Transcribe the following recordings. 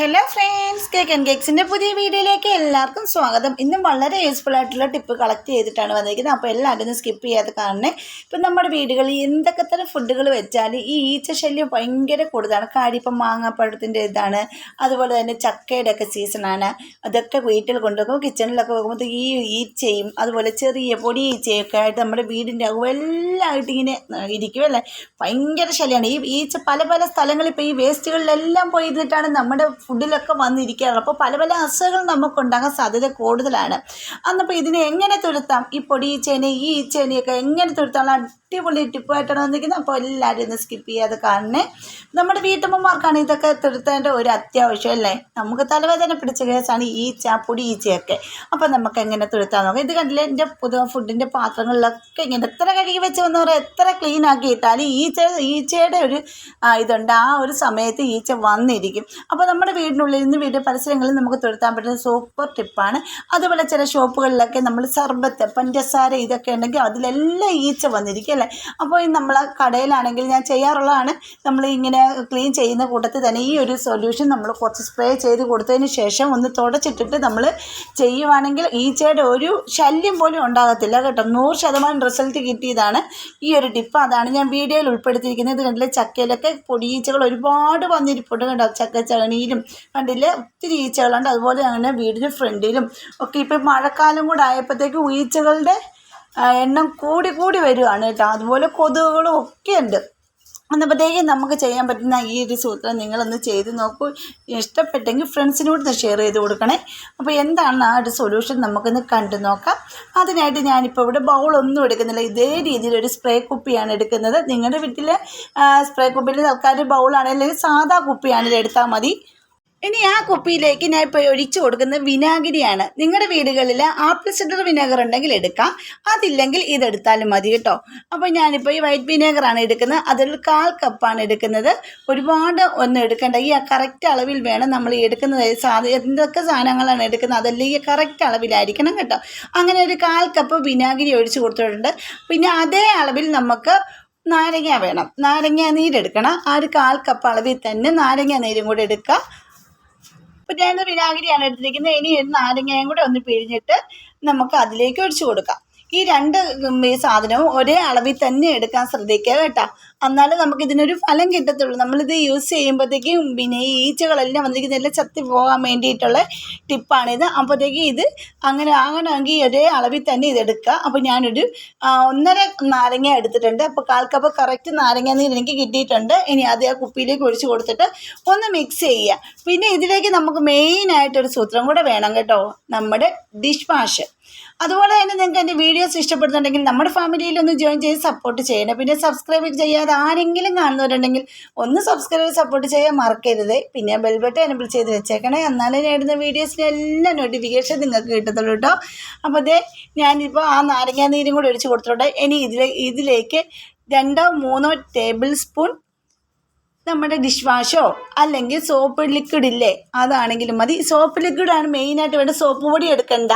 Hello friends cake and കേക്സിന്റെ പുതിയ വീഡിയോയിലേക്ക് എല്ലാവർക്കും സ്വാഗതം. ഇന്നും വളരെ യൂസ്ഫുൾ ആയിട്ടുള്ള ടിപ്പ് കളക്ട് ചെയ്തിട്ടാണ് വന്നിരിക്കുന്നത്. അപ്പോൾ എല്ലാവരും സ്കിപ്പ് ചെയ്യാതെ കാണണേ. ഇപ്പം നമ്മുടെ വീടുകളിൽ എന്തൊക്കെ തരം ഫുഡുകൾ വെച്ചാൽ ഈ ഈച്ച ശല്യം ഭയങ്കര കൂടുതലാണ്. കാര്യം ഇപ്പം മാങ്ങാപ്പഴത്തിന്റെ ഇതാണ്. അതുപോലെ തന്നെ ചക്കയുടെ ഒക്കെ സീസണാണ് അതൊക്കെ വീട്ടിൽ കൊണ്ടുവെക്കും കിച്ചണിലൊക്കെ വെക്കുമ്പോൾ ഈ ഈച്ചയും അതുപോലെ ചെറിയ പൊടി ഈച്ചയൊക്കെ ആയിട്ട് നമ്മുടെ വീടിന്റെ അകവും എല്ലാമായിട്ട് ഇങ്ങനെ ഇരിക്കും അല്ലേ? ഭയങ്കര ശല്യമാണ് ഈ ഈച്ച പല പല സ്ഥലങ്ങളിൽ ഇപ്പോൾ ഈ വേസ്റ്റുകളിലെല്ലാം പോയി ഇരുന്നിട്ടാണ് നമ്മുടെ ഫുഡിലൊക്കെ വന്നിരിക്കാറുള്ളത് അപ്പോൾ പല പല അസുഖങ്ങൾ നമുക്കുണ്ടാകാൻ സാധ്യത കൂടുതലാണ്. അന്നപ്പോൾ ഇതിനെ എങ്ങനെ തുരുത്താം? ഈ പൊടി ചേന ഈ ചേനയൊക്കെ എങ്ങനെ തുരത്താനുള്ള അടിപൊളി ടിപ്പായിട്ടാണ് വന്നിരിക്കുന്നത്. അപ്പോൾ എല്ലാവരും ഇന്ന് സ്കിപ്പ് ചെയ്യാതെ കാണണേ. നമ്മുടെ വീട്ടമ്മമാർക്കാണ് ഇതൊക്കെ തുരുത്തേണ്ട ഒരു അത്യാവശ്യം അല്ലേ? നമുക്ക് തലവേദന പിടിച്ച കേസാണ് ഈ പൊടി ഈച്ചയൊക്കെ അപ്പോൾ നമുക്ക് എങ്ങനെ തുരുത്താൻ നോക്കാം. ഇത് കണ്ടില്ലേ? എന്റെ പുതിയ ഫുഡിന്റെ പാത്രങ്ങളിലൊക്കെ ഇങ്ങനെ എത്ര കഴുകി വെച്ച് വന്ന് പറയാം എത്ര ക്ലീൻ ആക്കി ഇട്ടാലും ഈച്ച ഈച്ചയുടെ ഒരു ഇതുണ്ട്. ആ ഒരു സമയത്ത് ഈച്ച വന്നിരിക്കും. അപ്പോൾ നമ്മുടെ വീടിനുള്ളിൽ നിന്ന് വീട് പരിസരങ്ങളിൽ നമുക്ക് തുരത്താൻ പറ്റുന്ന സൂപ്പർ ടിപ്പാണ്. അതുപോലെ ചില ഷോപ്പുകളിലൊക്കെ നമ്മൾ സർബത്ത് പഞ്ചസാര ഇതൊക്കെ ഉണ്ടെങ്കിൽ അതിലെല്ലാം ഈച്ച വന്നിരിക്കും അല്ലേ? അപ്പോൾ ഈ നമ്മൾ കടയിലാണെങ്കിൽ ഞാൻ ചെയ്യാറുള്ളതാണ്. നമ്മൾ ഇങ്ങനെ ക്ലീൻ ചെയ്യുന്ന കൂട്ടത്തിൽ തന്നെ ഈ ഒരു സൊല്യൂഷൻ നമ്മൾ കുറച്ച് സ്പ്രേ ചെയ്ത് കൊടുത്തതിന് ശേഷം ഒന്ന് തുടച്ചിട്ടിട്ട് നമ്മൾ ചെയ്യുവാണെങ്കിൽ ഈച്ചയുടെ ഒരു ശല്യം പോലും ഉണ്ടാകത്തില്ല കേട്ടോ. നൂറ് ശതമാനം റിസൾട്ട് കിട്ടിയതാണ് ഈ ഒരു ടിപ്പ്. അതാണ് ഞാൻ വീഡിയോയിൽ ഉൾപ്പെടുത്തിയിരിക്കുന്നത്. ഇത് കണ്ടില്ലേ? ചക്കയിലൊക്കെ പൊടിയീച്ചകൾ ഒരുപാട് വന്നിരിപ്പുണ്ട് കേട്ടോ. ചക്ക ചകണിയിലും കണ്ടില്ലേ? ഒത്തിരി ഈച്ചകളുണ്ട്. അതുപോലെ തന്നെ വീടിന് ഫ്രണ്ടിലും ഒക്കെ ഇപ്പം മഴക്കാലം കൂടെ ആയപ്പോഴത്തേക്ക് ഈച്ചകളുടെ എണ്ണം കൂടി കൂടി വരുവാണ് കേട്ടോ. അതുപോലെ കൊതുകുകളും ഒക്കെ ഉണ്ട്. അന്നപ്പോഴത്തേക്കും നമുക്ക് ചെയ്യാൻ പറ്റുന്ന ഈ ഒരു സൂത്രം നിങ്ങളൊന്ന് ചെയ്ത് നോക്കൂ. ഇഷ്ടപ്പെട്ടെങ്കിൽ ഫ്രണ്ട്സിനോട് ഷെയർ ചെയ്ത് കൊടുക്കണേ. അപ്പോൾ എന്താണ് ആ ഒരു സൊല്യൂഷൻ നമുക്കൊന്ന് കണ്ടു നോക്കാം. അതിനായിട്ട് ഞാനിപ്പോൾ ഇവിടെ ബൗളൊന്നും എടുക്കുന്നില്ല. ഇതേ രീതിയിൽ ഒരു സ്പ്രേ കുപ്പിയാണ് എടുക്കുന്നത്. നിങ്ങളുടെ വീട്ടിലെ സ്പ്രേ കുപ്പിയിൽ തൽക്കാലം ബൗളാണെങ്കിൽ സാധാ കുപ്പിയാണെങ്കിൽ എടുത്താൽ മതി. ഇനി ആ കുപ്പിയിലേക്ക് ഞാൻ ഇപ്പോൾ ഒഴിച്ചു കൊടുക്കുന്ന വിനാഗിരിയാണ്. നിങ്ങളുടെ വീടുകളിൽ ആപ്പിൾ സിഡർ വിനാഗർ ഉണ്ടെങ്കിൽ എടുക്കാം. അതില്ലെങ്കിൽ ഇതെടുത്താലും മതി കേട്ടോ. അപ്പോൾ ഞാനിപ്പോൾ ഈ വൈറ്റ് വിനാഗറാണ് എടുക്കുന്നത്. അതിൽ കാൽ കപ്പാണ് എടുക്കുന്നത്. ഒരുപാട് ഒന്നും എടുക്കേണ്ട. ഈ കറക്റ്റ് അളവിൽ വേണം നമ്മൾ എടുക്കുന്നത്. സാധ എന്തൊക്കെ സാധനങ്ങളാണ് എടുക്കുന്നത്? അതെല്ലാം ഈ കറക്റ്റ് അളവിലായിരിക്കണം കേട്ടോ. അങ്ങനെ ഒരു കാൽ കപ്പ് വിനാഗിരി ഒഴിച്ചു കൊടുത്തിട്ടുണ്ട്. പിന്നെ അതേ അളവിൽ നമുക്ക് നാരങ്ങ വേണം. നാരങ്ങ നീരെടുക്കണം ആ ഒരു കാൽ കപ്പ് അളവിൽ തന്നെ നാരങ്ങ നീരും കൂടെ എടുക്കുക. അപ്പോൾ ഞാൻ വിനാഗിരിയാണ് എടുത്തിരിക്കുന്നത്. ഇനി നാരങ്ങയും കൂടെ ഒന്ന് പിഴിഞ്ഞിട്ട് നമുക്ക് അതിലേക്ക് ഒഴിച്ചു കൊടുക്കാം. ഈ രണ്ട് ഈ സാധനവും ഒരേ അളവിൽ തന്നെ എടുക്കാൻ ശ്രദ്ധിക്കുക കേട്ടോ. എന്നാലും നമുക്ക് ഇതിനൊരു ഫലം കിട്ടത്തുള്ളൂ. നമ്മളിത് യൂസ് ചെയ്യുമ്പോഴത്തേക്കും പിന്നെ ഈ ഈച്ചകളെല്ലാം വന്നിരിക്കുന്നതെല്ലാം ചത്തി പോകാൻ വേണ്ടിയിട്ടുള്ള ടിപ്പാണിത്. അപ്പോഴത്തേക്ക് ഇത് അങ്ങനെ ആകണമെങ്കിൽ ഒരേ അളവിൽ തന്നെ ഇത് എടുക്കുക. അപ്പോൾ ഞാനൊരു ഒന്നര നാരങ്ങ എടുത്തിട്ടുണ്ട്. അപ്പോൾ കാൽ കപ്പ് കറക്റ്റ് നാരങ്ങ നീര് എനിക്ക് കിട്ടിയിട്ടുണ്ട്. ഇനി അത് ആ കുപ്പിയിലേക്ക് ഒഴിച്ച് കൊടുത്തിട്ട് ഒന്ന് മിക്സ് ചെയ്യുക. പിന്നെ ഇതിലേക്ക് നമുക്ക് മെയിനായിട്ടൊരു സൂത്രം കൂടെ വേണം കേട്ടോ. നമ്മുടെ ഡിഷ് വാഷ് അതുപോലെ തന്നെ നിങ്ങൾക്ക് എന്റെ വീഡിയോസ് ഇഷ്ടപ്പെടുന്നുണ്ടെങ്കിൽ നമ്മുടെ ഫാമിലിയിൽ ഒന്ന് ജോയിൻ ചെയ്ത് സപ്പോർട്ട് ചെയ്യണം. പിന്നെ സബ്സ്ക്രൈബ് ചെയ്യാതെ ആരെങ്കിലും കാണുന്നവരുണ്ടെങ്കിൽ ഒന്ന് സബ്സ്ക്രൈബ് സപ്പോർട്ട് ചെയ്യാൻ മറക്കരുത്. പിന്നെ ബെൽ ബട്ടൺ എനബിൾ ചെയ്ത് വെച്ചേക്കണേ. എന്നാലേ ഞാൻ ഇടുന്ന എല്ലാ നോട്ടിഫിക്കേഷൻ നിങ്ങൾക്ക് കിട്ടത്തുള്ളൂ കേട്ടോ അപ്പോൾ അതേ ഞാനിപ്പോൾ ആ നാരങ്ങാ നീരും കൂടി ഒഴിച്ച് കൊടുത്തിട്ടുണ്ട്. ഇനി ഇതിലെ ഇതിലേക്ക് രണ്ടോ മൂന്നോ ടേബിൾ സ്പൂൺ നമ്മുടെ ഡിഷ് വാഷോ അല്ലെങ്കിൽ സോപ്പ് ലിക്വിഡ് ഇല്ലേ? അതാണെങ്കിലും മതി. സോപ്പ് ലിക്വിഡാണ് മെയിനായിട്ട് വേണ്ട സോപ്പ് പൊടി എടുക്കണ്ട.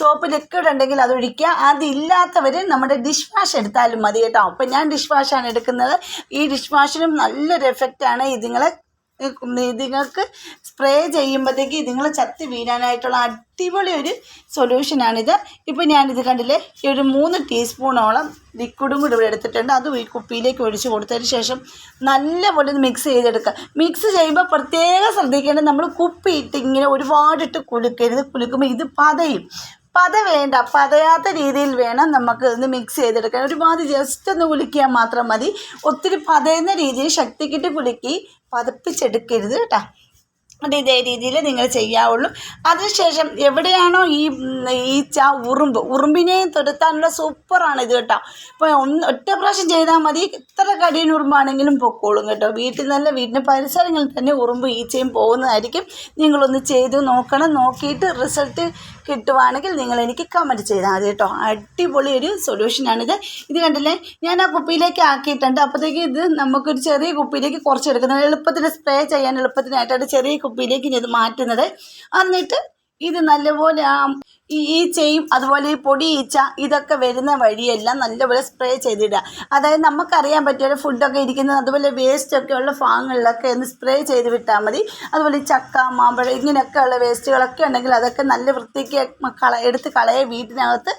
സോപ്പ് ലിക്വിഡ് ഉണ്ടെങ്കിൽ അത് ഒഴിക്കുക. അതില്ലാത്തവർ നമ്മുടെ ഡിഷ് വാഷ് എടുത്താലും മതി കേട്ടോ. അപ്പം ഞാൻ ഡിഷ് വാഷാണ് എടുക്കുന്നത്. ഈ ഡിഷ് വാഷിനും നല്ലൊരു എഫക്റ്റാണ് ഇതിങ്ങളെ ഇതിങ്ങൾക്ക് സ്പ്രേ ചെയ്യുമ്പോഴത്തേക്ക് ഇതുങ്ങൾ ചത്ത് വീഴാനായിട്ടുള്ള അടിപൊളി ഒരു സൊല്യൂഷനാണിത് ഇപ്പോൾ ഞാനിത് കണ്ടില്ലേ? ഈ ഒരു മൂന്ന് ടീസ്പൂണോളം ലിക്വിഡും കൂടി ഇവിടെ എടുത്തിട്ടുണ്ട്. അതും ഈ കുപ്പിയിലേക്ക് ഒഴിച്ച് കൊടുത്തതിന് ശേഷം നല്ലപോലെ മിക്സ് ചെയ്തെടുക്കുക. മിക്സ് ചെയ്യുമ്പോൾ പ്രത്യേകം ശ്രദ്ധിക്കേണ്ടത് നമ്മൾ കുപ്പിയിട്ട് ഇങ്ങനെ ഒരുപാടിട്ട് കുലുക്കരുത്. കുലുക്കുമ്പോൾ ഇത് പതയും. പത വേണ്ട പതയാത്ത രീതിയിൽ വേണം നമുക്ക് ഇത് മിക്സ് ചെയ്തെടുക്കാൻ. ഒരുപാട് ജസ്റ്റ് ഒന്ന് കുലുക്കിയാൽ മാത്രം മതി. ഒത്തിരി പതയുന്ന രീതിയിൽ ശക്തിക്കിട്ട് കുലുക്കി പതപ്പിച്ചെടുക്കരുത് കേട്ടോ. അത് ഇതേ രീതിയിൽ നിങ്ങൾ ചെയ്യാവുള്ളൂ. അതിനുശേഷം എവിടെയാണോ ഈ ഈച്ച ഉറുമ്പ് ഉറുമ്പിനെയും തുരത്താനുള്ള സൂപ്പറാണ് ഇത് കേട്ടോ. ഇപ്പോൾ ഒന്ന് ഒറ്റ പ്രാവശ്യം ചെയ്താൽ മതി. എത്ര കടിയൻ ഉറുമ്പാണെങ്കിലും പൊക്കോളും കേട്ടോ. വീട്ടിൽ നല്ല വീടിന്റെ പരിസരങ്ങളിൽ തന്നെ ഉറുമ്പ് ഈച്ചയും പോകുന്നതായിരിക്കും. നിങ്ങളൊന്ന് ചെയ്ത് നോക്കണം. നോക്കിയിട്ട് റിസൾട്ട് കിട്ടുവാണെങ്കിൽ നിങ്ങൾ എനിക്ക് കമന്റ് ചെയ്താൽ മതി കേട്ടോ. അടിപൊളി ഒരു സൊല്യൂഷനാണിത് ഇത്. കണ്ടില്ലേ? ഞാൻ ആ കുപ്പിയിലേക്ക് ആക്കിയിട്ടുണ്ട്. അപ്പോഴത്തേക്ക് ഇത് നമുക്കൊരു ചെറിയ കുപ്പിയിലേക്ക് കുറച്ചെടുക്കുന്നത് എളുപ്പത്തിന് സ്പ്രേ ചെയ്യാൻ എളുപ്പത്തിനായിട്ടാണ് ചെറിയ കുപ്പിയിലേക്ക് ഇനി ഇത് മാറ്റുന്നത്. എന്നിട്ട് ഇത് നല്ലപോലെ ആ ഈ ഈച്ചയും അതുപോലെ ഈ പൊടി ഈച്ച ഇതൊക്കെ വരുന്ന വഴിയെല്ലാം നല്ലപോലെ സ്പ്രേ ചെയ്തിടുക. അതായത് നമുക്കറിയാൻ പറ്റിയ ഫുഡൊക്കെ ഇരിക്കുന്നത് അതുപോലെ വേസ്റ്റൊക്കെ ഉള്ള ഭാഗങ്ങളിലൊക്കെ ഒന്ന് സ്പ്രേ ചെയ്ത് വിട്ടാൽ മതി. അതുപോലെ ഈ ചക്ക മാമ്പഴം ഇങ്ങനെയൊക്കെ ഉള്ള വേസ്റ്റുകളൊക്കെ ഉണ്ടെങ്കിൽ അതൊക്കെ നല്ല വൃത്തിക്ക് കള എടുത്ത് കളയെ വീട്ടിനകത്ത്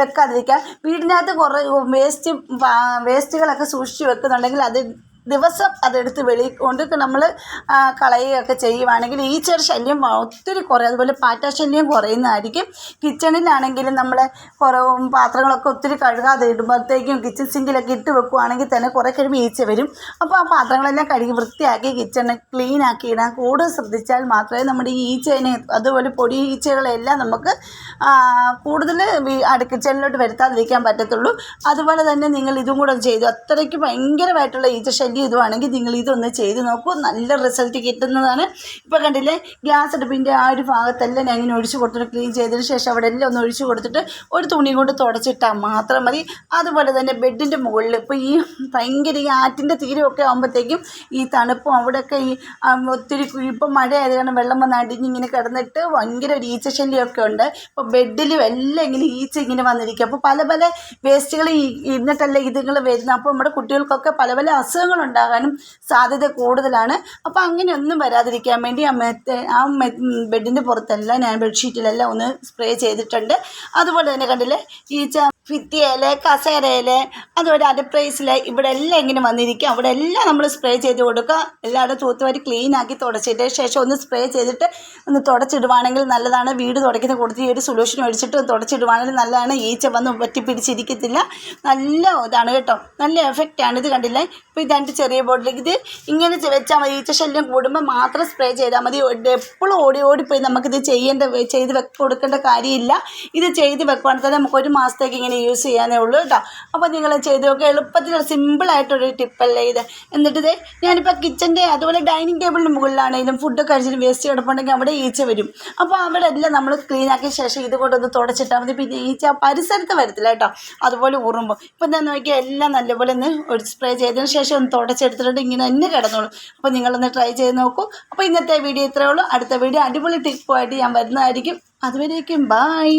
വെക്കാതിരിക്കുക. വീടിനകത്ത് കുറേ വേസ്റ്റ് വേസ്റ്റുകളൊക്കെ സൂക്ഷിച്ച് വെക്കുന്നുണ്ടെങ്കിൽ അത് ദിവസം അതെടുത്ത് വെളി കൊണ്ട് നമ്മൾ കളയുകയൊക്കെ ചെയ്യുവാണെങ്കിൽ ഈച്ചയുടെ ശല്യം ഒത്തിരി കുറയും. അതുപോലെ പാറ്റ ശല്യം കുറയുന്നതായിരിക്കും. കിച്ചണിലാണെങ്കിലും നമ്മൾ കുറവും പാത്രങ്ങളൊക്കെ ഒത്തിരി കഴുകാതെ ഇടുമ്പോഴത്തേക്കും കിച്ചൺ സിങ്കിലൊക്കെ ഇട്ട് വെക്കുവാണെങ്കിൽ തന്നെ കുറേ കഴിയുമ്പോൾ ഈച്ച വരും. അപ്പോൾ ആ പാത്രങ്ങളെല്ലാം കഴുകി വൃത്തിയാക്കി കിച്ചണ് ക്ലീൻ ആക്കി ഇടാൻ കൂടുതൽ ശ്രദ്ധിച്ചാൽ മാത്രമേ നമ്മുടെ ഈ ഈച്ചേനെ അതുപോലെ പൊടി ഈച്ചകളെല്ലാം നമുക്ക് കൂടുതൽ അടു കിച്ചണിലോട്ട് വരുത്താതിരിക്കാൻ പറ്റത്തുള്ളൂ. അതുപോലെ തന്നെ നിങ്ങൾ ഇതും കൂടെ ചെയ്തു. അത്രയ്ക്ക് ഭയങ്കരമായിട്ടുള്ള ഈച്ച ശല്യം ഇതുവാണെങ്കിൽ നിങ്ങൾ ഇതൊന്ന് ചെയ്ത് നോക്കൂ. നല്ല റിസൾട്ട് കിട്ടുന്നതാണ്. ഇപ്പോൾ കണ്ടില്ലേ ഗ്യാസ് അടുപ്പിന്റെ ആ ഒരു ഭാഗത്തെല്ലാം ഞാൻ ഇങ്ങനെ ഒഴിച്ചു കൊടുത്തിട്ട് ക്ലീൻ ചെയ്തതിന് ശേഷം അവിടെ എല്ലാം ഒന്ന് ഒഴിച്ചു കൊടുത്തിട്ട് ഒരു തുണി കൊണ്ട് തുടച്ചിട്ടാൽ മാത്രം മതി. അതുപോലെ തന്നെ ബെഡിന്റെ മുകളിൽ ഇപ്പോൾ ഈ ഭയങ്കര ഈ ആറ്റിന്റെ തീരമൊക്കെ ആകുമ്പോഴത്തേക്കും ഈ തണുപ്പും അവിടെയൊക്കെ ഈ ഒത്തിരി ഇപ്പം മഴ ആയത് കാരണം വെള്ളം വന്ന് അടിഞ്ഞിങ്ങനെ കിടന്നിട്ട് ഭയങ്കര ഒരു ഈച്ച ശല്യമൊക്കെ ഉണ്ട്. ഇപ്പോൾ ബെഡിലും എല്ലാം ഇങ്ങനെ ഈച്ച ഇങ്ങനെ വന്നിരിക്കും. അപ്പോൾ പല പല വേസ്റ്റുകൾ ഇന്നിട്ടല്ലേ ഇതുങ്ങൾ വരുന്നത്. അപ്പോൾ നമ്മുടെ കുട്ടികൾക്കൊക്കെ പല പല അസുഖങ്ങൾ ഉണ്ടാകാനും സാധ്യത കൂടുതലാണ്. അപ്പോൾ അങ്ങനെയൊന്നും വരാതിരിക്കാൻ വേണ്ടി ആ മെത്ത ആ ബെഡിന്റെ പുറത്തെല്ലാം ഞാൻ ബെഡ്ഷീറ്റിലെല്ലാം ഒന്ന് സ്പ്രേ ചെയ്തിട്ടുണ്ട്. അതുപോലെ തന്നെ കണ്ടില്ലേ ഈച്ച ഭിത്തിയിൽ കസേരയിൽ അതുപോലെ അടപ്രൈസിൽ ഇവിടെ എല്ലാം ഇങ്ങനെ വന്നിരിക്കും. അവിടെ എല്ലാം നമ്മൾ സ്പ്രേ ചെയ്ത് കൊടുക്കുക. എല്ലാവരും തൂത്തുവാരി ക്ലീൻ ആക്കി തുടച്ചിട്ട് ശേഷം ഒന്ന് സ്പ്രേ ചെയ്തിട്ട് ഒന്ന് തുടച്ചിടുവാണെങ്കിൽ നല്ലതാണ്. വീട് തുടയ്ക്കുന്ന കൊടുത്ത് ഈ ഒരു സൊല്യൂഷൻ ഒഴിച്ചിട്ട് തുടച്ചിടുവാണെങ്കിൽ നല്ലതാണ്. ഈച്ച വന്ന് പറ്റി പിടിച്ചിരിക്കത്തില്ല. നല്ല ഇതാണ് കേട്ടോ. നല്ല എഫക്റ്റാണ് ഇത് കണ്ടില്ലേ? ഇപ്പോൾ ഇത് രണ്ട് ചെറിയ ബോട്ടിലേക്ക് ഇത് ഇങ്ങനെ വെച്ചാൽ മതി. ഈച്ച ശല്യം കൂടുമ്പോൾ മാത്രം സ്പ്രേ ചെയ്താൽ മതി. എപ്പോഴും ഓടി ഓടിപ്പോയി നമുക്കിത് ചെയ്യേണ്ട ചെയ്ത് വെക്കൊടുക്കേണ്ട കാര്യമില്ല. ഇത് ചെയ്ത് വെക്കുവാണെങ്കിൽ തന്നെ നമുക്ക് ഒരു മാസത്തേക്ക് ഇങ്ങനെ യൂസ് ചെയ്യാനേ ഉള്ളൂ കേട്ടോ അപ്പോൾ നിങ്ങൾ ചെയ്ത് നോക്കുക എളുപ്പത്തിൽ സിമ്പിളായിട്ടൊരു ടിപ്പല്ലേ ഇത്. എന്നിട്ട് ഇത് ഞാനിപ്പോൾ കിച്ചന്റെ അതുപോലെ ഡൈനിങ് ടേബിളിന് മുകളിലാണെങ്കിലും ഫുഡ് കഴിച്ചിട്ട് വേസ്റ്റ് കിടപ്പുണ്ടെങ്കിൽ അവിടെ ഈച്ച വരും. അപ്പോൾ അവിടെ എല്ലാം നമ്മൾ ക്ലീൻ ആക്കിയ ശേഷം ഇത് കൊണ്ടൊന്ന് തുടച്ചിട്ടാൽ മതി. പിന്നെ ഈച്ച പരിസരത്ത് വരത്തില്ല കേട്ടോ അതുപോലെ ഉറുമ്പും. ഇപ്പം എന്താ നോക്കിയാൽ എല്ലാം നല്ലപോലെ ഒന്ന് ഒരു സ്പ്രേ ചെയ്തതിന് ശേഷം ഒന്ന് തുടച്ചെടുത്തിട്ട് ഇങ്ങനെ തന്നെ കിടന്നോളൂ. അപ്പോൾ നിങ്ങളൊന്ന് ട്രൈ ചെയ്ത് നോക്കൂ. അപ്പോൾ ഇന്നത്തെ വീഡിയോ ഇത്രയേ ഉള്ളൂ. അടുത്ത വീഡിയോ അടിപൊളി ടിപ്പുമായിട്ട് ഞാൻ വരുന്നതായിരിക്കും. അതുവരേക്കും ബായ്